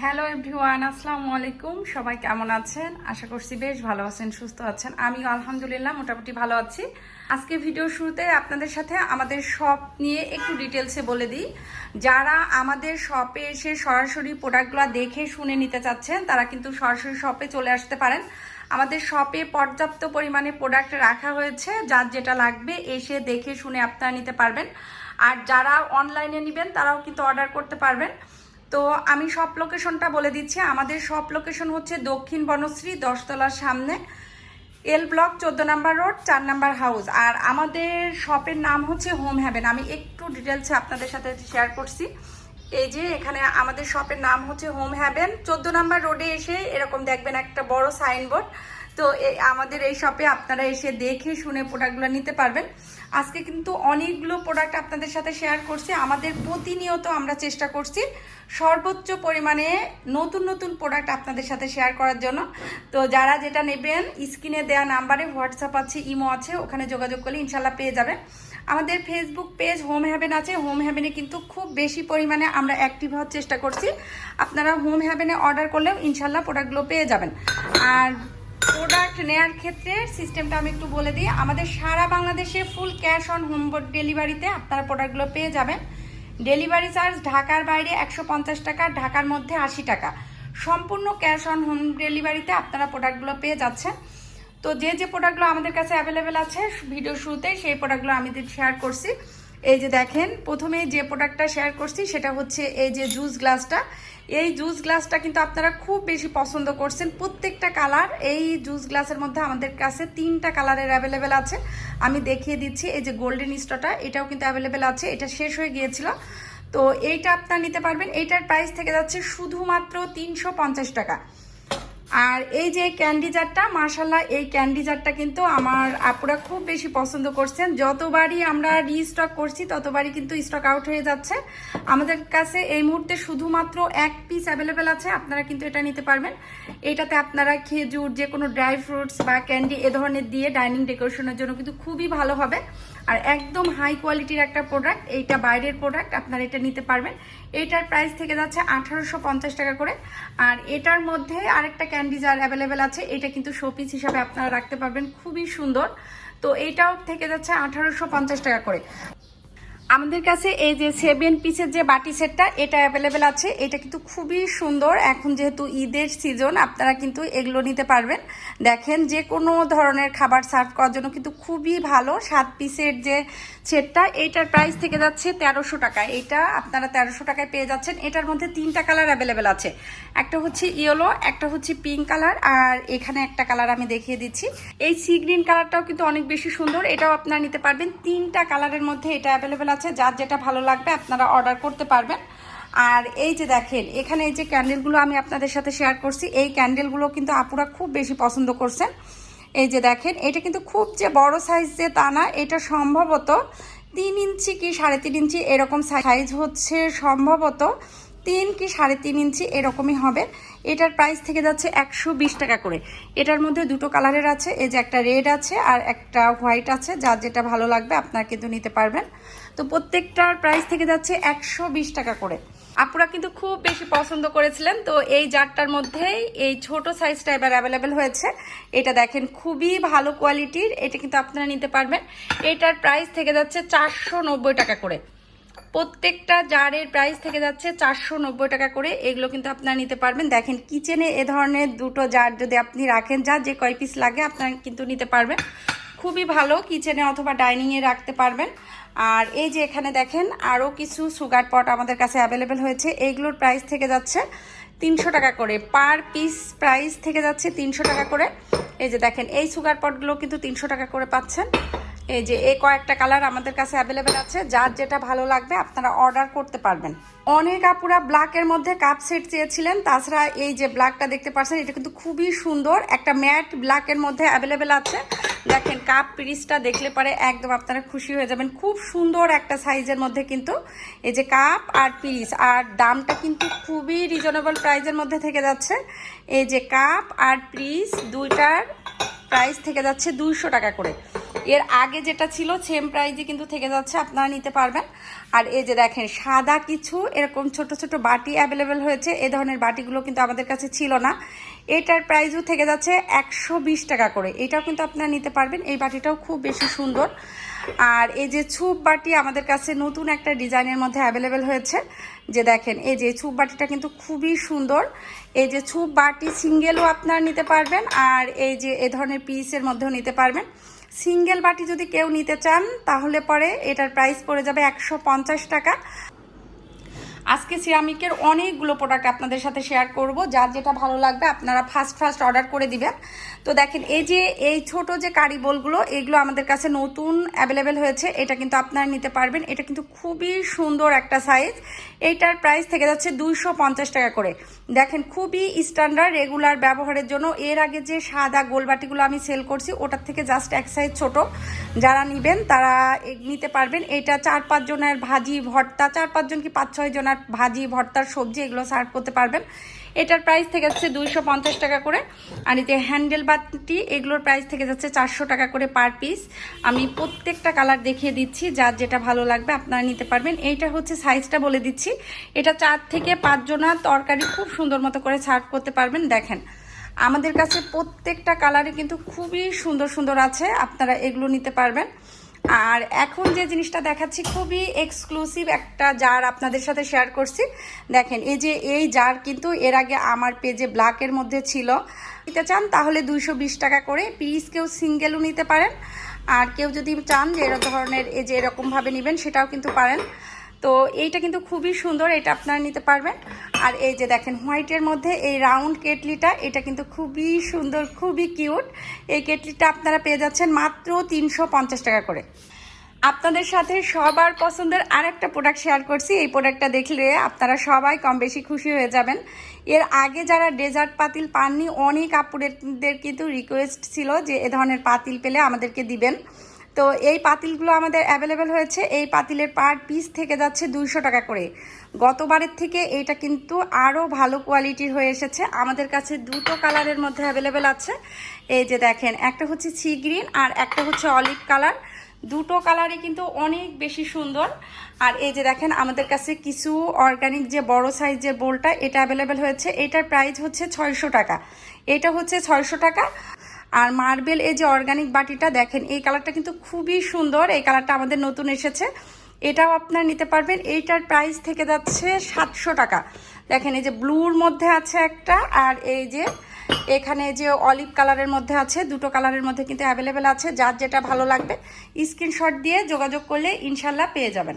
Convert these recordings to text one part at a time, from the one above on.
Hello everyone আসসালামু আলাইকুম। সবাই কেমন আছেন? আশা করছি বেশ ভালো আছেন, সুস্থ আছেন। আমিও আলহামদুলিল্লাহ মোটামুটি ভালো আছি। আজকে ভিডিও শুরুতে আপনাদের সাথে আমাদের শপ নিয়ে একটু ডিটেলসে বলে দিই। যারা আমাদের শপে এসে সরাসরি প্রোডাক্টগুলো দেখে শুনে নিতে চাচ্ছেন, তারা কিন্তু সরাসরি শপে চলে আসতে পারেন। আমাদের শপে পর্যাপ্ত পরিমাণে প্রোডাক্ট রাখা হয়েছে, যার যেটা লাগবে এসে দেখে শুনে আপনারা নিতে পারবেন। আর যারা অনলাইনে নেবেন, তারাও কিন্তু অর্ডার করতে পারবেন। তো আমি সব লোকেশনটা বলে দিচ্ছি। আমাদের সব লোকেশন হচ্ছে দক্ষিণ বনশ্রী, দশতলার সামনে এল ব্লক চোদ্দ নাম্বার রোড চার নাম্বার হাউস আর আমাদের শপের নাম হচ্ছে হোম হ্যাভেন আমি একটু ডিটেলসে আপনাদের সাথে শেয়ার করছি। এই যে এখানে আমাদের শপের নাম হচ্ছে হোম হ্যাভেন চোদ্দ নাম্বার রোডে এসে এরকম দেখবেন একটা বড় সাইনবোর্ড তো আমাদের এই শপে আপনারা এসে দেখে শুনে প্রোডাক্টগুলো নিতে পারবেন। আজকে কিন্তু অনেকগুলো প্রোডাক্ট আপনাদের সাথে শেয়ার করছি। আমাদের প্রতিনিয়ত আমরা চেষ্টা করছি সর্বোচ্চ পরিমাণে নতুন নতুন প্রোডাক্ট আপনাদের সাথে শেয়ার করার জন্য। তো যারা যেটা নেবেন, স্ক্রিনে দেওয়া নাম্বারে হোয়াটসঅ্যাপ আছে ইমো আছে, ওখানে যোগাযোগ করলে ইনশাল্লাহ পেয়ে যাবেন। আমাদের ফেসবুক পেজ হোম হ্যাভেন আছে। হোম হ্যাভেনে কিন্তু খুব বেশি পরিমাণে আমরা অ্যাক্টিভ হওয়ার চেষ্টা করছি। আপনারা হোম হ্যাভেনে অর্ডার করলেও ইনশাল্লাহ প্রোডাক্টগুলো পেয়ে যাবেন। আর প্রোডাক্ট নেয়ার ক্ষেত্রে সিস্টেমটা আমি একটু বলে দিই। আমাদের সারা বাংলাদেশে ফুল ক্যাশ অন হোম ডেলিভারিতে আপনারা প্রোডাক্টগুলো পেয়ে যাবেন। ডেলিভারি চার্জ ঢাকার বাইরে একশো পঞ্চাশ টাকা, ঢাকার মধ্যে আশি টাকা। সম্পূর্ণ ক্যাশ অন হোম ডেলিভারিতে আপনারা প্রোডাক্টগুলো পেয়ে যাচ্ছেন। তো যে যে প্রোডাক্টগুলো আমাদের কাছে অ্যাভেলেবেল আছে ভিডিও শুরুতে সেই প্রোডাক্টগুলো আমি শেয়ার করছি। এই যে দেখেন, প্রথমে যে প্রোডাক্টটা শেয়ার করছি, সেটা হচ্ছে এই যে জুস গ্লাসটা এই জুস গ্লাসটা কিন্তু আপনারা খুব বেশি পছন্দ করছেন। প্রত্যেকটা কালার এই জুস গ্লাসের মধ্যে আমাদের কাছে তিনটা কালারের অ্যাভেলেবেল আছে। আমি দেখিয়ে দিচ্ছি, এই যে গোল্ডেন স্টোটা এটাও কিন্তু অ্যাভেলেবেল আছে, এটা শেষ হয়ে গিয়েছিল। তো এইটা আপনারা নিতে পারবেন, এইটার প্রাইস থেকে যাচ্ছে শুধুমাত্র তিনশো পঞ্চাশ টাকা। আর এই যে ক্যান্ডি জারটা মার্শাল্লাহ এই ক্যান্ডি জারটা কিন্তু আমার আপুরা খুব বেশি পছন্দ করছেন। যতবারই আমরা রিস্টক করছি, ততবারই কিন্তু স্টক আউট হয়ে যাচ্ছে। আমাদের কাছে এই মুহূর্তে শুধুমাত্র এক পিস অ্যাভেলেবেল আছে, আপনারা কিন্তু এটা নিতে পারবেন। এটাতে আপনারা খেজুর যে কোনো ড্রাই ফ্রুটস বা ক্যান্ডি এ ধরনের দিয়ে ডাইনিং ডেকোরেশনের জন্য কিন্তু খুবই ভালো হবে। আর একদম হাই কোয়ালিটির একটা প্রোডাক্ট এইটা বাইরের প্রোডাক্ট আপনারা এটা নিতে পারবেন। এইটার প্রাইস থেকে যাচ্ছে আঠারোশো পঞ্চাশ টাকা করে। আর এটার মধ্যে আরেকটা ক্যান্ডি জার অ্যাভেলেবেল আছে, এটা কিন্তু শোপিস হিসাবে আপনারা রাখতে পারবেন, খুবই সুন্দর। তো এইটাও থেকে যাচ্ছে আঠারোশো পঞ্চাশ টাকা করে। আমাদের কাছে এই যে সেভেন পিসের যে বাটি সেটটা, এটা অ্যাভেলেবেল আছে। এটা কিন্তু খুবই সুন্দর। এখন যেহেতু ঈদের সিজন আপনারা কিন্তু এগুলো নিতে পারবেন। দেখেন, যে কোনো ধরনের খাবার সার্ভ করার জন্য কিন্তু খুবই ভালো। সাত পিসের যে সেটটা এইটার প্রাইস থেকে যাচ্ছে তেরোশো টাকা। এটা আপনারা তেরোশো টাকায় পেয়ে যাচ্ছেন। এটার মধ্যে তিনটা কালার অ্যাভেলেবেল আছে। একটা হচ্ছে ইয়েলো একটা হচ্ছে পিঙ্ক কালার আর এখানে একটা কালার আমি দেখিয়ে দিচ্ছি। এই সি গ্রিন কালারটাও কিন্তু অনেক বেশি সুন্দর। এটাও আপনারা নিতে পারবেন। তিনটা কালারের মধ্যে এটা অ্যাভেলেবেল আছে, যার যেটা ভালো লাগবে আপনারা অর্ডার করতে পারবেন। আর এই যে দেখেন, এখানে এই যে ক্যান্ডেলগুলো আমি আপনাদের সাথে শেয়ার করছি, এই ক্যান্ডেলগুলো কিন্তু আপুরা খুব বেশি পছন্দ করছেন। এই যে দেখেন, এটা কিন্তু খুব যে বড় সাইজ যে তা না, এটা সম্ভবত তিন ইঞ্চি কি সাড়ে তিন ইঞ্চি এরকম সাইজ হচ্ছে সম্ভবত। তিন কি সাড়ে তিন ইঞ্চি এরকমই হবে। এটার প্রাইস থেকে যাচ্ছে একশো বিশ টাকা করে। এটার মধ্যে দুটো কালারের আছে, এই যে একটা রেড আছে আর একটা হোয়াইট আছে, যার যেটা ভালো লাগবে আপনারা কিন্তু নিতে পারবেন। তো প্রত্যেকটার প্রাইস থেকে যাচ্ছে একশো বিশ টাকা করে। আপুরা কিন্তু খুব বেশি পছন্দ করেছিলেন, তো এই জারটার মধ্যেই এই ছোট সাইজটা এবার অ্যাভেলেবেল হয়েছে। এটা দেখেন খুবই ভালো কোয়ালিটির এটা কিন্তু আপনারা নিতে পারবেন। এটার প্রাইস থেকে যাচ্ছে চারশো নব্বই টাকা করে। প্রত্যেকটা জারের প্রাইস থেকে যাচ্ছে চারশো নব্বই টাকা করে। এগুলো কিন্তু আপনারা নিতে পারবেন। দেখেন কিচেনে এ ধরনের দুটো জার যদি আপনি রাখেন, যা যে কয় পিস লাগে, আপনারা কিন্তু নিতে পারবেন। খুবই ভালো কিচেনে অথবা ডাইনিংয়ে রাখতে পারবেন। আর এই যে এখানে দেখেন আরও কিছু সুগার পট আমাদের কাছে অ্যাভেলেবেল হয়েছে। এইগুলোর প্রাইস থেকে যাচ্ছে তিনশো টাকা করে। পার পিস প্রাইস থেকে যাচ্ছে তিনশো টাকা করে। এই যে দেখেন, এই সুগার পটগুলো কিন্তু তিনশো টাকা করে পাচ্ছেন। এই যে এই কয়েকটা কালার আমাদের কাছে অ্যাভেলেবেল আছে। যার যেটা ভালো লাগবে আপনারা অর্ডার করতে পারবেন। অনেক আপুরা ব্ল্যাকের মধ্যে কাপ সেট চেয়েছিলেন। তাছাড়া এই যে ব্ল্যাকটা দেখতে পাচ্ছেন, এটা কিন্তু খুবই সুন্দর। একটা ম্যাট ব্ল্যাকের মধ্যে অ্যাভেলেবেল আছে। দেখেন কাপ পিরিসটা দেখলে পরে একদম আপনারা খুশি হয়ে যাবেন। খুব সুন্দর একটা সাইজের মধ্যে কিন্তু এই যে কাপ আর পিরিস আর দামটা কিন্তু খুবই রিজনেবল প্রাইজের মধ্যে থেকে যাচ্ছে। এই যে কাপ আর পিরিস দুইটার প্রাইস থেকে যাচ্ছে দুইশো টাকা করে। এর আগে যেটা ছিল সেম প্রাইজে কিন্তু থেকে যাচ্ছে, আপনারা নিতে পারবেন। আর এই যে দেখেন, সাদা কিছু, এরকম ছোট ছোট বাটি অ্যাভেলেবেল হয়েছে, এ ধরনের বাটিগুলো কিন্তু আমাদের কাছে ছিল না। এটার প্রাইসও থেকে যাচ্ছে একশো বিশ টাকা করে। এটাও কিন্তু আপনারা নিতে পারবেন, এই বাটিটাও খুব বেশি সুন্দর। আর এই যে ছুপ বাটি আমাদের কাছে নতুন একটা ডিজাইনের মধ্যে অ্যাভেলেবেল হয়েছে। যে দেখেন, এই যে ছুপ বাটিটা কিন্তু খুবই সুন্দর। এই যে ছুপ বাটি সিঙ্গেলও আপনারা নিতে পারবেন, আর এই যে এ ধরনের পিসের মধ্যেও নিতে পারবেন। সিঙ্গেল বাটি যদি কেউ নিতে চান, তাহলে পরে এটার প্রাইস পড়ে যাবে একশো পঞ্চাশ টাকা। আজকে সিরামিকের অনেকগুলো প্রোডাক্ট আপনাদের সাথে শেয়ার করব। যার যেটা ভালো লাগবে, আপনারা ফার্স্ট ফার্স্ট অর্ডার করে দিবেন। তো দেখেন, এই যে, এই ছোট যে কারি বোলগুলো, এগুলো আমাদের কাছে নতুন অ্যাভেলেবেল হয়েছে। এটা কিন্তু আপনারা নিতে পারবেন। এটা কিন্তু খুবই সুন্দর একটা সাইজ এইটার প্রাইস থেকে যাচ্ছে দুইশো পঞ্চাশ টাকা করে। দেখেন, খুবই স্ট্যান্ডার্ড রেগুলার ব্যবহারের জন্য। এর আগে যে সাদা গোলবাটিগুলো আমি সেল করছি, ওটার থেকে জাস্ট এক সাইজ ছোট। যারা নিবেন, তারা নিতে পারবেন। এটা চার পাঁচ জনের ভাজি, ভর্তা, চার পাঁচজন কি পাঁচ ছয় জনের ভাজি ভর্তার সবজি এগুলো সার্ভ করতে পারবেন। এটার প্রাইস থেকে যাচ্ছে দুইশো পঞ্চাশ টাকা করে। আর যে হ্যান্ডেল বাটি, এগুলোর প্রাইস থেকে যাচ্ছে চারশো টাকা করে পার পিস আমি প্রত্যেকটা কালার দেখিয়ে দিচ্ছি, যার যেটা ভালো লাগবে আপনারা নিতে পারবেন। এইটা হচ্ছে সাইজটা বলে দিচ্ছি। এটা চার থেকে পাঁচ জনার তরকারি খুব সুন্দর মতো করে সার্ভ করতে পারবেন, দেখেন। আমাদের কাছে প্রত্যেকটা কালারে কিন্তু খুবই সুন্দর সুন্দর আছে, আপনারা এগুলো নিতে পারবেন। আর এখন যে জিনিসটা দেখাচ্ছি খুবই এক্সক্লুসিভ একটা জার আপনাদের সাথে শেয়ার করছি। দেখেন, এই যে এই জার কিন্তু এর আগে আমার পেজে ব্ল্যাকের মধ্যে ছিল। নিতে চান তাহলে দুইশো বিশ টাকা করে পিস কেউ সিঙ্গেলও নিতে পারেন। আর কেউ যদি চান যে এরকম ধরনের এই যে এরকমভাবে নেবেন সেটাও কিন্তু পারেন। তো এইটা কিন্তু খুবই সুন্দর, এটা আপনারা নিতে পারবেন। আর এই যে দেখেন হোয়াইটের মধ্যে এই রাউন্ড কেটলিটা, এটা কিন্তু খুবই সুন্দর, খুবই কিউট এই কেটলিটা আপনারা পেয়ে যাচ্ছেন মাত্র তিনশো পঞ্চাশ টাকা করে। আপনাদের সাথে সবার পছন্দের আরেকটা প্রোডাক্ট শেয়ার করছি। এই প্রোডাক্টটা দেখলে আপনারা সবাই কম বেশি খুশি হয়ে যাবেন। এর আগে যারা ডেজার্ট পাতিল পাননি, অনেক আপুদের কিন্তু রিকোয়েস্ট ছিল যে এ ধরনের পাতিল পেলে আমাদেরকে দিবেন। তো এই পাতিলগুলো আমাদের অ্যাভেলেবেল হয়েছে। এই পাতিলের পার পিস থেকে যাচ্ছে দুইশো টাকা করে। গতবারের থেকে এইটা কিন্তু আরও ভালো কোয়ালিটির হয়ে এসেছে। আমাদের কাছে দুটো কালারের মধ্যে অ্যাভেলেবেল আছে। এই যে দেখেন, একটা হচ্ছে সি গ্রিন আর একটা হচ্ছে অলিভ কালার দুটো কালারই কিন্তু অনেক বেশি সুন্দর। আর এই যে দেখেন, আমাদের কাছে কিছু অর্গানিক যে বড় সাইজের বোলটা এটা অ্যাভেলেবেল হয়েছে। এটার প্রাইস হচ্ছে ছয়শো টাকা। এটা হচ্ছে ছয়শো টাকা। আর মার্বেল, এই যে অর্গানিক বাটিটা দেখেন, এই কালারটা কিন্তু খুবই সুন্দর। এই কালারটা আমাদের নতুন এসেছে। এটাও আপনারা নিতে পারবেন। এইটার প্রাইস থেকে যাচ্ছে সাতশো টাকা। দেখেন, এই যে ব্লুর মধ্যে আছে একটা, আর এই যে এখানে যে অলিভ কালারের মধ্যে আছে, দুটো কালারের মধ্যে কিন্তু অ্যাভেলেবেল আছে। যার যেটা ভালো লাগবে স্ক্রিনশট দিয়ে যোগাযোগ করলে ইনশাল্লাহ পেয়ে যাবেন।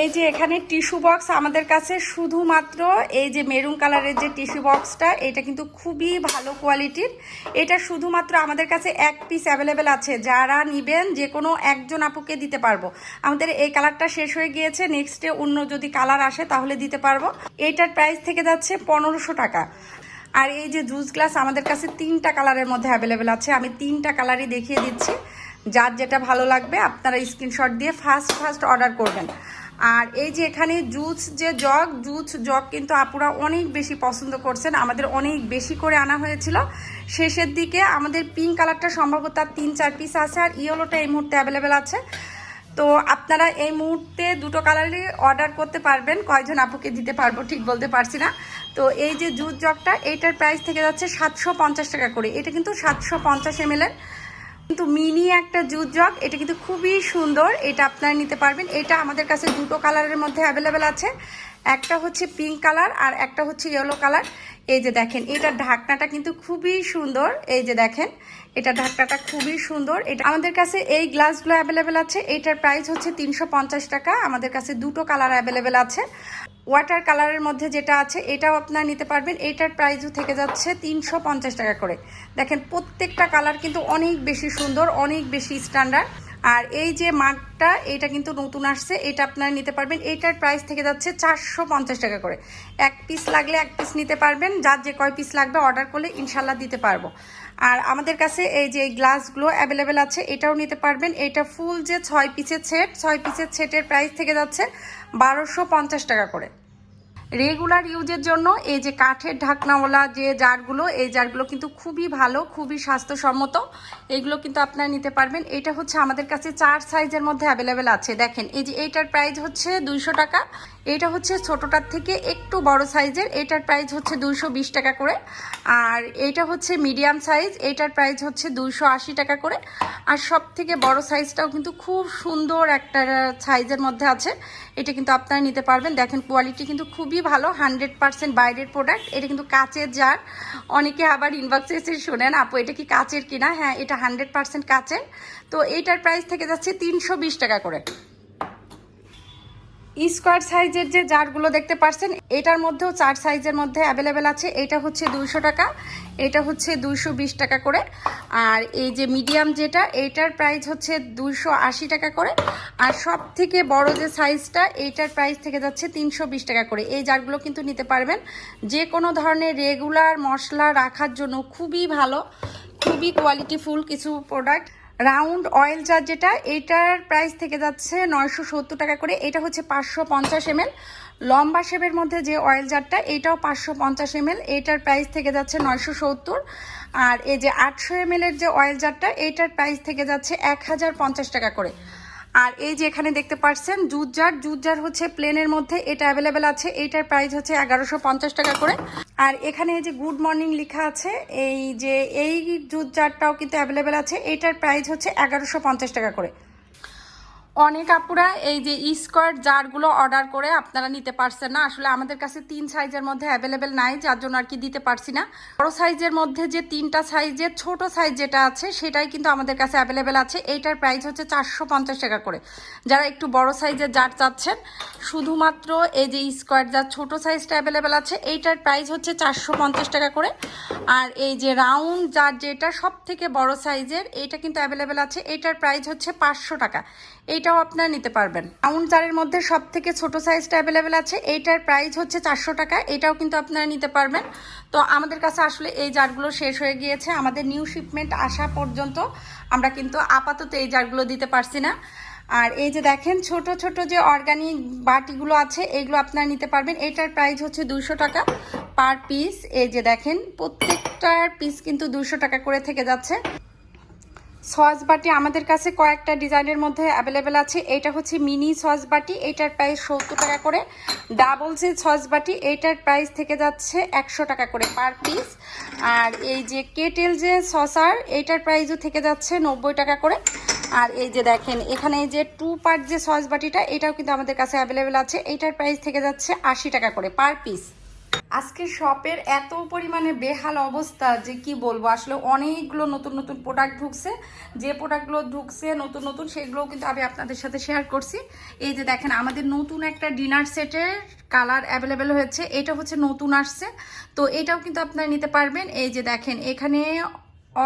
এই যে এখানে টিস্যু বক্স আমাদের কাছে শুধুমাত্র এই যে মেরুন কালারের যে টিস্যু বক্সটা, এটা কিন্তু খুবই ভালো কোয়ালিটির। এটা শুধুমাত্র আমাদের কাছে এক পিস অ্যাভেলেবেল আছে। যারা নিবেন, যে কোনো একজন আপুকে দিতে পারব। আমাদের এই কালারটা শেষ হয়ে গিয়েছে। নেক্সটে অন্য যদি কালার আসে, তাহলে দিতে পারব। এইটার প্রাইস থেকে যাচ্ছে পনেরোশো টাকা। আর এই যে জুস গ্লাস আমাদের কাছে তিনটা কালারের মধ্যে অ্যাভেলেবেল আছে। আমি তিনটা কালারই দেখিয়ে দিচ্ছি। যার যেটা ভালো লাগবে, আপনারা স্ক্রিনশট দিয়ে ফার্স্ট ফার্স্ট অর্ডার করবেন। আর এই যে এখানে জুস যে জগ, জুস জগ কিন্তু আপুরা অনেক বেশি পছন্দ করছেন। আমাদের অনেক বেশি করে আনা হয়েছিল। শেষের দিকে আমাদের পিঙ্ক কালারটা সম্ভবত আর তিন, চার পিস আছে আর ইয়েলোটা এই মুহূর্তে অ্যাভেলেবেল আছে। তো আপনারা এই মুহূর্তে দুটো কালারই অর্ডার করতে পারবেন। কয়জন আপুকে দিতে পারব ঠিক বলতে পারছি না। তো এই যে জুস জগটা, এইটার প্রাইস থেকে যাচ্ছে সাতশো পঞ্চাশ টাকা করে। এটা কিন্তু সাতশো পঞ্চাশ এম কিন্তু মিনি একটা জুস জগ, এটা কিন্তু খুবই সুন্দর, এটা আপনারা নিতে পারবেন। এটা আমাদের কাছে দুটো কালারের মধ্যে অ্যাভেলেবেল আছে। একটা হচ্ছে পিঙ্ক কালার আর একটা হচ্ছে ইয়েলো কালার এই যে দেখেন এটার ঢাকনাটা কিন্তু খুবই সুন্দর। এই যে দেখেন, এটা ঢাকনাটা খুবই সুন্দর। এটা আমাদের কাছে এই গ্লাসগুলো অ্যাভেলেবেল আছে। এটার প্রাইস হচ্ছে তিনশো পঞ্চাশ টাকা। আমাদের কাছে দুটো কালার অ্যাভেলেবেল আছে। ওয়াটার কালারের মধ্যে যেটা আছে, এটাও আপনারা নিতে পারবেন। এটার প্রাইসও থেকে যাচ্ছে তিনশো পঞ্চাশ টাকা করে। দেখেন, প্রত্যেকটা কালার কিন্তু অনেক বেশি সুন্দর, অনেক বেশি স্ট্যান্ডার্ড আর এই যে মাঠটা এটা কিন্তু নতুন আসছে, এটা আপনারা নিতে পারবেন। এইটার প্রাইস থেকে যাচ্ছে চারশো পঞ্চাশ টাকা করে। এক পিস লাগলে এক পিস নিতে পারবেন। যার যে কয় পিস লাগবে অর্ডার করলে ইনশাল্লাহ দিতে পারব। আর আমাদের কাছে এই যে গ্লাসগুলো অ্যাভেলেবেল আছে, এটাও নিতে পারবেন। এটা ফুল যে ছয় পিসের সেট, ছয় পিসের সেটের প্রাইস থেকে যাচ্ছে বারোশো টাকা করে। রেগুলার ইউজের জন্য এই যে কাঠের ঢাকনাওয়ালা যে জারগুলো, এই জারগুলো কিন্তু খুবই ভালো, খুবই স্বাস্থ্যসম্মত। এগুলো কিন্তু আপনারা নিতে পারবেন। এটা হচ্ছে আমাদের কাছে চার সাইজের মধ্যে অ্যাভেলেবেল আছে। দেখেন, এই যে এইটার প্রাইস হচ্ছে দুইশো টাকা। এটা হচ্ছে ছোটোটার থেকে একটু বড় সাইজের। এটার প্রাইস হচ্ছে দুইশো বিশ টাকা করে। আর এইটা হচ্ছে মিডিয়াম সাইজ এটার প্রাইস হচ্ছে দুইশো আশি টাকা করে। আর সব থেকে বড় সাইজটাও কিন্তু খুব সুন্দর একটা সাইজের মধ্যে আছে। এটা কিন্তু আপনারা নিতে পারবেন। দেখেন কোয়ালিটি কিন্তু খুবই ভালো হান্ড্রেড পার্সেন্ট বাইরের প্রোডাক্ট এটা কিন্তু কাচের জার অনেকে আবার ইনবক্সে এসে শোনেন, আপু, এটা কি কাচের কিনা? হ্যাঁ এটা হান্ড্রেড পার্সেন্ট কাচের। তো এইটার প্রাইস থেকে যাচ্ছে তিনশো বিশ টাকা করে। স্কোয়ার সাইজের যে জারগুলো দেখতে পাচ্ছেন, এটার মধ্যেও চার সাইজের মধ্যে অ্যাভেলেবেল আছে। এটা হচ্ছে দুইশো টাকা, এটা হচ্ছে দুইশো বিশ টাকা করে। আর এই যে মিডিয়াম যেটা এইটার প্রাইস হচ্ছে দুইশো আশি টাকা করে। আর সব থেকে বড় যে সাইজটা এইটার প্রাইস থেকে যাচ্ছে তিনশো বিশ টাকা করে। এই জারগুলো কিন্তু নিতে পারবেন। যে কোনো ধরনের রেগুলার মশলা রাখার জন্য খুবই ভালো, খুবই কোয়ালিটিফুল কিছু প্রোডাক্ট রাউন্ড অয়েল জার যেটা, এইটার প্রাইস থেকে যাচ্ছে নয়শো সত্তর টাকা করে। এটা হচ্ছে পাঁচশো পঞ্চাশ এমএল। লম্বা শেপের মধ্যে যে অয়েল জারটা এটাও পাঁচশো পঞ্চাশ এমএল। এটার প্রাইস থেকে যাচ্ছে নয়শো সত্তর। আর এই যে আটশো এমএলের যে অয়েল জারটা এটার প্রাইস থেকে যাচ্ছে এক হাজার পঞ্চাশ টাকা করে। আর এই যে এখানে দেখতে পাচ্ছেন জুত জার জুত হচ্ছে প্লেনের মধ্যে, এটা অ্যাভেলেবেল আছে, এইটার প্রাইস হচ্ছে এগারোশো পঞ্চাশ টাকা করে। আর এখানে এই যে গুড মর্নিং লেখা আছে, এই যে এই জুত জারটাও কিন্তু অ্যাভেলেবেল আছে এটার প্রাইস হচ্ছে এগারোশো টাকা করে। অনেক আপুরা এই যে স্কোয়ার জারগুলো অর্ডার করে আপনারা নিতে পারছেন না। আসলে আমাদের কাছে তিন সাইজের মধ্যে অ্যাভেলেবেল নাই, যার জন্য আর কি দিতে পারছি না। বড় সাইজের মধ্যে যে তিনটা সাইজের ছোট সাইজ যেটা আছে, সেটাই কিন্তু আমাদের কাছে অ্যাভেলেবেল আছে। এইটার প্রাইস হচ্ছে চারশো পঞ্চাশ টাকা করে। যারা একটু বড় সাইজের জার চাচ্ছেন, শুধুমাত্র এই যে স্কোয়ার জার ছোট সাইজটা অ্যাভেলেবেল আছে, এইটার প্রাইস হচ্ছে চারশো পঞ্চাশ টাকা করে। আর এই যে রাউন্ড জার যেটা সব থেকে বড় সাইজের এইটা কিন্তু অ্যাভেলেবেল আছে। এইটার প্রাইস হচ্ছে পাঁচশো টাকা। এইটাও আপনারা নিতে পারবেন। রাউন্ড জারের মধ্যে সব থেকে ছোট সাইজটা অ্যাভেলেবেল আছে। এইটার প্রাইস হচ্ছে চারশো টাকা। এটাও কিন্তু আপনারা নিতে পারবেন। তো আমাদের কাছে আসলে এই জারগুলো শেষ হয়ে গিয়েছে। আমাদের নিউ শিপমেন্ট আসা পর্যন্ত আমরা কিন্তু আপাতত এই জারগুলো দিতে পারছি না। আর এই যে দেখেন, ছোট ছোট যে অর্গানিক বাটিগুলো আছে এইগুলো আপনারা নিতে পারবেন। এটার প্রাইস হচ্ছে দুশো টাকা পার পিস এই যে দেখেন, প্রত্যেকটার পিস কিন্তু দুশো টাকা করে থেকে যাচ্ছে। সস বাটি আমাদের কাছে কয়েকটা ডিজাইনের মধ্যে অ্যাভেলেবেল আছে। এটা হচ্ছে মিনি সস বাটি এটার প্রাইস সত্তর টাকা করে। ডাবল যে সস বাটি এইটার প্রাইস থেকে যাচ্ছে একশো টাকা করে পার পিস আর এই যে কেটেল যে সসার, এইটার প্রাইসও থেকে যাচ্ছে নব্বই টাকা করে। আর এই যে দেখেন, এখানে এই যে টু পার্ট যে সস বাটিটা এটাও কিন্তু আমাদের কাছে অ্যাভেলেবেল আছে। এইটার প্রাইস থেকে যাচ্ছে আশি টাকা করে পার পিস আজকে শপের এত পরিমাণে বেহাল অবস্থা যে কি বলব? আসলে অনেকগুলো নতুন নতুন প্রোডাক্ট ঢুকছে। যে প্রোডাক্টগুলো ঢুকছে, নতুন নতুন, সেগুলোও কিন্তু আমি আপনাদের সাথে শেয়ার করছি। এই যে দেখেন, আমাদের নতুন একটা ডিনার সেটের কালার অ্যাভেলেবেল হয়েছে। এটা হচ্ছে নতুন আসছে। তো এটাও কিন্তু আপনারা নিতে পারবেন। এই যে দেখেন, এখানে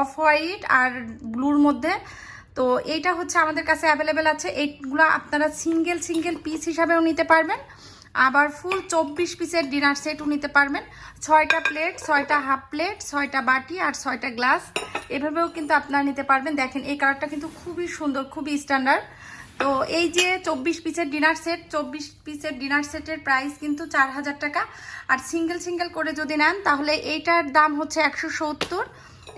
অফ হোয়াইট আর ব্লুর মধ্যে। তো এইটা হচ্ছে আমাদের কাছে অ্যাভেলেবেল আছে। এইগুলো আপনারা সিঙ্গেল সিঙ্গেল পিস হিসাবেও নিতে পারবেন। আবার ফুল চব্বিশ পিসের ডিনার সেটও নিতে পারবেন। ছয়টা প্লেট ছয়টা হাফ প্লেট ছয়টা বাটি আর ছয়টা গ্লাস এভাবেও কিন্তু আপনারা নিতে পারবেন। দেখেন, এই কালারটা কিন্তু খুবই সুন্দর, খুবই স্ট্যান্ডার্ড তো এই যে চব্বিশ পিসের ডিনার সেট চব্বিশ পিসের ডিনার সেটের প্রাইস কিন্তু চার হাজার টাকা। আর সিঙ্গেল সিঙ্গেল করে যদি নেন, তাহলে এইটার দাম হচ্ছে একশো সত্তর।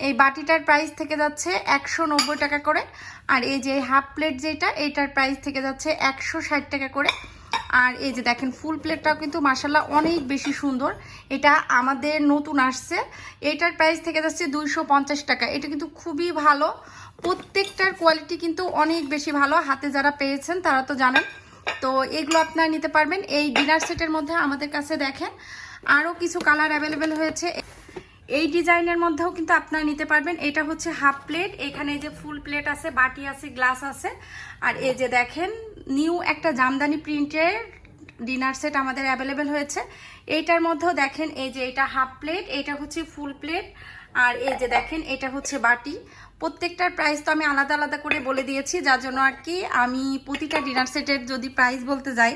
এই বাটিটার প্রাইস থেকে যাচ্ছে একশো নব্বই টাকা করে। আর এই যে হাফ প্লেট যেটা, এইটার প্রাইস থেকে যাচ্ছে একশো ষাট টাকা করে। আর এই যে দেখেন ফুল প্লেটটাও কিন্তু মাসাল্লাহ অনেক বেশি সুন্দর। এটা আমাদের নতুন আসছে। এটার প্রাইস থেকে যাচ্ছে দুইশো পঞ্চাশ টাকা। এটা কিন্তু খুবই ভালো। প্রত্যেকটার কোয়ালিটি কিন্তু অনেক বেশি ভালো। হাতে যারা পেয়েছেন, তারা তো জানেন। তো এগুলো আপনারা নিতে পারবেন। এই ডিনার সেটের মধ্যে আমাদের কাছে দেখেন। আরও কিছু কালার অ্যাভেলেবেল হয়েছে। এই ডিজাইনের মধ্যেও কিন্তু আপনারা নিতে পারবেন। এটা হচ্ছে হাফ প্লেট। এখানে যে ফুল প্লেট আছে, বাটি আছে, গ্লাস আছে। আর এই যে দেখেন, নিউ একটা জামদানি প্রিন্টের ডিনার সেট আমাদের অ্যাভেলেবেল হয়েছে। এইটার মধ্যেও দেখেন, এই যে এটা হাফ প্লেট, এটা হচ্ছে ফুল প্লেট। আর এই যে দেখেন, এটা হচ্ছে বাটি। প্রত্যেকটার প্রাইস তো আমি আলাদা আলাদা করে বলে দিয়েছি, যার জন্য আর কি আমি প্রতিটা ডিনার সেটের যদি প্রাইস বলতে যাই,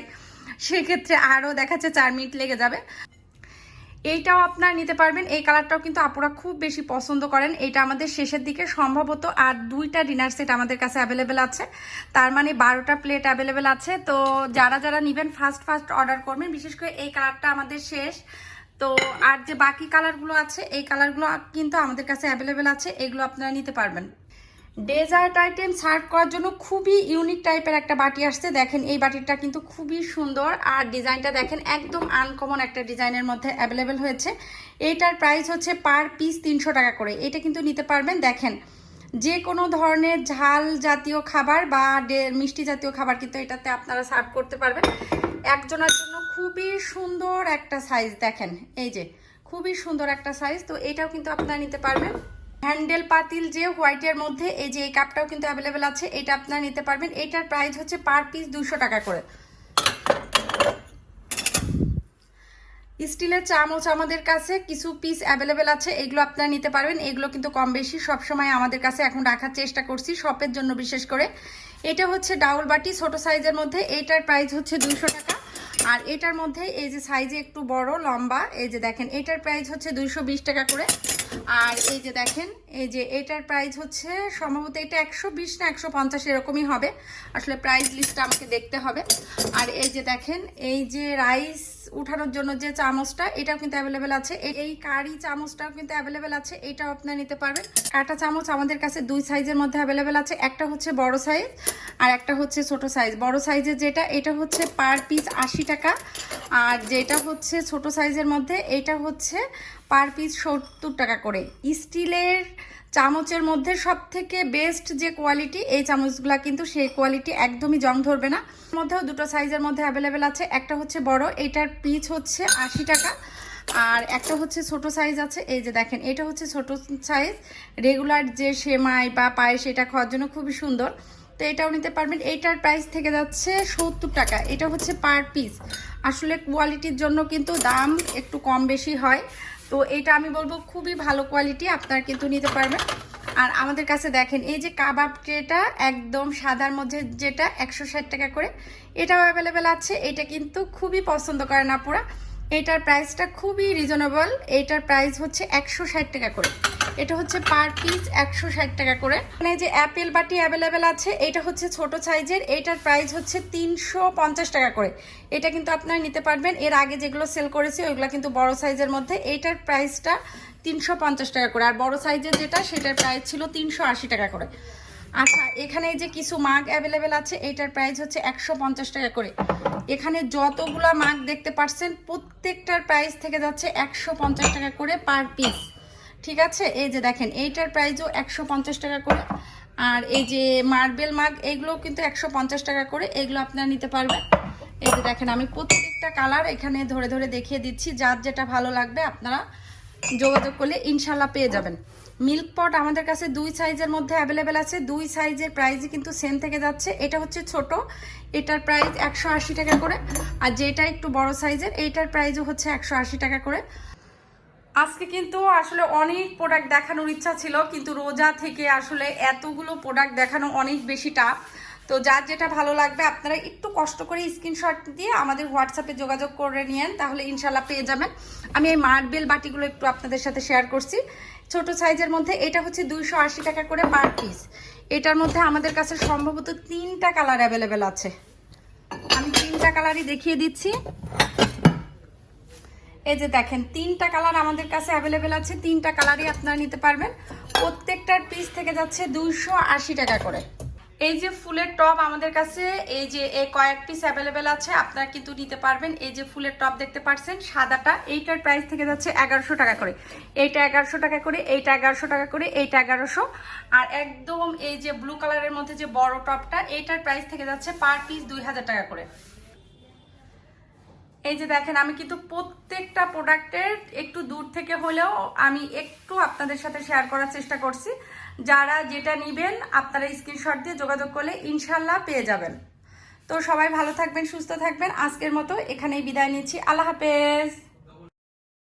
সেক্ষেত্রে আরও দেখাচ্ছে চার মিনিট লেগে যাবে। এইটাও আপনারা নিতে পারবেন। এই কালারটাও কিন্তু আপুরা খুব বেশি পছন্দ করেন। এটা আমাদের শেষের দিকে। সম্ভবত আর দুইটা ডিনার সেট আমাদের কাছে অ্যাভেলেবেল আছে। তার মানে বারোটা প্লেট অ্যাভেলেবেল আছে। তো যারা যারা নেবেন ফার্স্ট ফার্স্ট অর্ডার করবেন। বিশেষ করে এই কালারটা আমাদের শেষ। তো আর যে বাকি কালারগুলো আছে, এই কালারগুলো কিন্তু আমাদের কাছে অ্যাভেলেবেল আছে। এগুলো আপনারা নিতে পারবেন। ডেজার্ট আইটেম সার্ভ করার জন্য খুবই ইউনিক টাইপের একটা বাটি আসছে। দেখেন, এই বাটিটা কিন্তু খুবই সুন্দর আর ডিজাইনটা দেখেন একদম আনকমন একটা ডিজাইনের মধ্যে অ্যাভেলেবেল হয়েছে। এইটার প্রাইস হচ্ছে পার পিস তিনশো টাকা করে। এটা কিন্তু নিতে পারবেন, দেখেন যে কোনো ধরনের ঝাল জাতীয় খাবার বা মিষ্টি জাতীয় খাবার কিন্তু এটাতে আপনারা সার্ভ করতে পারবেন। একজনের জন্য খুবই সুন্দর একটা সাইজ দেখেন, এই যে, খুবই সুন্দর একটা সাইজ তো এটাও কিন্তু আপনারা নিতে পারবেন। হ্যান্ডেল পাতিল যে হোয়াইটের মধ্যে, এই যে এই কাপটাও কিন্তু অ্যাভেলেবেল আছে, এটা আপনারা নিতে পারবেন। এটার প্রাইস হচ্ছে পার পিস দুশো টাকা করে। স্টিলের চামচ আমাদের কাছে কিছু পিস অ্যাভেলেবেল আছে, এগুলো আপনারা নিতে পারবেন। এগুলো কিন্তু কম বেশি, সবসময় আমাদের কাছে এখন রাখার চেষ্টা করছি শপের জন্য বিশেষ করে। এটা হচ্ছে ডাউল বাটি, ছোট সাইজের মধ্যে। এইটার প্রাইস হচ্ছে দুশো টাকা। আর এটার মধ্যে এই যে সাইজে একটু বড়, লম্বা, এই যে দেখেন, এটার প্রাইস হচ্ছে দুইশো বিশ টাকা করে। আর এই যে দেখেন এই যে এটার প্রাইস হচ্ছে সম্ভবত এটা একশো বিশ না একশো পঞ্চাশ এরকমই হবে। আসলে প্রাইস লিস্টটা আমাকে দেখতে হবে। আর এই যে দেখেন, এই যে রাইস উঠানোর জন্য যে চামচটা, এটাও কিন্তু অ্যাভেলেবেল আছে। এই কারি চামচটাও কিন্তু অ্যাভেলেবেল আছে, এটাও আপনারা নিতে পারবেন। কাটা চামচ আমাদের কাছে দুই সাইজের মধ্যে অ্যাভেলেবেল আছে, একটা হচ্ছে বড় সাইজ আর একটা হচ্ছে ছোট সাইজ বড় সাইজের যেটা, এটা হচ্ছে পার পিস আশি টাকা। আর যেটা হচ্ছে ছোট সাইজের মধ্যে, এটা হচ্ছে পার পিস সত্তর টাকা করে। স্টিলের চামচের মধ্যে সব থেকে বেস্ট যে কোয়ালিটি এই চামচগুলা কিন্তু সেই কোয়ালিটি একদমই জং ধরবে না। মধ্যেও দুটো সাইজের মধ্যে অ্যাভেলেবেল আছে। একটা হচ্ছে বড় এটার পিচ হচ্ছে আশি টাকা। আর একটা হচ্ছে ছোট সাইজ আছে, এই যে দেখেন, এটা হচ্ছে ছোট সাইজ রেগুলার যে সেমাই বা পায়েস এটা খাওয়ার জন্য খুবই সুন্দর। তো এটাও নিতে পারবেন। এইটার প্রাইস থেকে যাচ্ছে সত্তর টাকা। এটা হচ্ছে পার পিস আসলে কোয়ালিটির জন্য কিন্তু দাম একটু কম বেশি হয়। তো এটা আমি বলব খুবই ভালো কোয়ালিটি আপনারা কিন্তু নিতে পারবেন। আর আমাদের কাছে দেখেন, এই যে কাবাব ট্রেটা একদম সাদার মধ্যে যেটা একশো ষাট টাকা করে, এটাও অ্যাভেলেবেল আছে। এটা কিন্তু খুবই পছন্দ করেন আপুরা। এটার প্রাইসটা খুবই রিজনেবল এটার প্রাইস হচ্ছে একশো ষাট টাকা করে। এটা হচ্ছে পার পিস একশো ষাট টাকা করে। মানে যে অ্যাপেল বাটি অ্যাভেলেবেল আছে, এটা হচ্ছে ছোট সাইজের, এটার প্রাইস হচ্ছে তিনশো পঞ্চাশ টাকা করে। এটা কিন্তু আপনারা নিতে পারবেন, এর আগে যেগুলো সেল করেছি, ওইগুলো কিন্তু বড় সাইজের মধ্যে এইটার প্রাইসটা তিনশো পঞ্চাশ টাকা করে। আর বড় সাইজের যেটা, সেটার প্রাইস ছিল তিনশো আশি টাকা করে। আচ্ছা এখানে যে কিছু মাগ অ্যাভেলেবেল আছে এইটার প্রাইস হচ্ছে একশো পঞ্চাশ টাকা করে। এখানে যতগুলা মাগ দেখতে পাচ্ছেন প্রত্যেকটার প্রাইস থেকে যাচ্ছে একশো পঞ্চাশ টাকা করে পার পিস। ঠিক আছে? এই যে দেখেন, এইটার প্রাইসও একশো পঞ্চাশ টাকা করে। আর এই যে মার্বেল মাগ এগুলো কিন্তু একশো পঞ্চাশ টাকা করে। এগুলো আপনারা নিতে পারবেন। এই যে দেখেন, আমি প্রত্যেকটা কালার এখানে ধরে ধরে দেখিয়ে দিচ্ছি। যার যেটা ভালো লাগবে, আপনারা যোগাযোগ করলে ইনশাল্লাহ পেয়ে যাবেন। মিল্ক পট আমাদের কাছে দুই সাইজের মধ্যে অ্যাভেলেবেল আছে। দুই সাইজের প্রাইসই কিন্তু সেম থেকে যাচ্ছে। এটা হচ্ছে ছোট। এটার প্রাইস একশো আশি টাকা করে। আর যেটা একটু বড় সাইজের এইটার প্রাইসও হচ্ছে একশো আশি টাকা করে। আজকে কিন্তু আসলে অনেক প্রোডাক্ট দেখানোর ইচ্ছা ছিল, কিন্তু রোজা থেকে আসলে এতগুলো প্রোডাক্ট দেখানো অনেক বেশি টাফ তো যার যেটা ভালো লাগবে, আপনারা একটু কষ্ট করে স্ক্রিনশট দিয়ে আমাদের হোয়াটসঅ্যাপে যোগাযোগ করে নিয়েন, তাহলে ইনশাল্লাহ পেয়ে যাবেন। আমি এই মার্বেল বাটিগুলো একটু আপনাদের সাথে শেয়ার করছি। ছোট সাইজের মধ্যে এটা হচ্ছে দুইশো আশি টাকা করে পার পিস এটার মধ্যে আমাদের কাছে সম্ভবত তিনটা কালার অ্যাভেলেবেল আছে। আমি তিনটা কালারই দেখিয়ে দিচ্ছি। এই যে দেখেন, তিনটা কালার আমাদের কাছে অ্যাভেলেবেল আছে, তিনটা কালারই আপনারা নিতে পারবেন। প্রত্যেকটার পিস থেকে যাচ্ছে দুইশো আশি টাকা করে। এই যে ফুলের টপ আমাদের কাছে, এই যে এই কয়েক পিস অ্যাভেলেবেল আছে, আপনারা কিন্তু নিতে পারবেন। এই যে ফুলের টপ দেখতে পাচ্ছেন সাদাটা, এইটার প্রাইস থেকে যাচ্ছে এগারোশো টাকা করে। এইটা এগারোশো টাকা করে, এইটা এগারোশো টাকা করে, এইটা এগারোশো। আর একদম এই যে ব্লু কালারের মধ্যে যে বড় টপটা এইটার প্রাইস থেকে যাচ্ছে পার পিস দুই হাজার টাকা করে। এই যে দেখেন, আমি কিন্তু প্রত্যেকটা প্রোডাক্টের একটু দূর থেকে হলেও আমি একটু আপনাদের সাথে শেয়ার করার চেষ্টা করছি। যারা যেটা নেবেন, আপনারা স্ক্রিনশট দিয়ে যোগাযোগ করলে ইনশাল্লাহ পেয়ে যাবেন। তো সবাই ভালো থাকবেন, সুস্থ থাকবেন। আজকের মতো এখানেই বিদায় নিচ্ছি। আল্লাহ হাফেজ।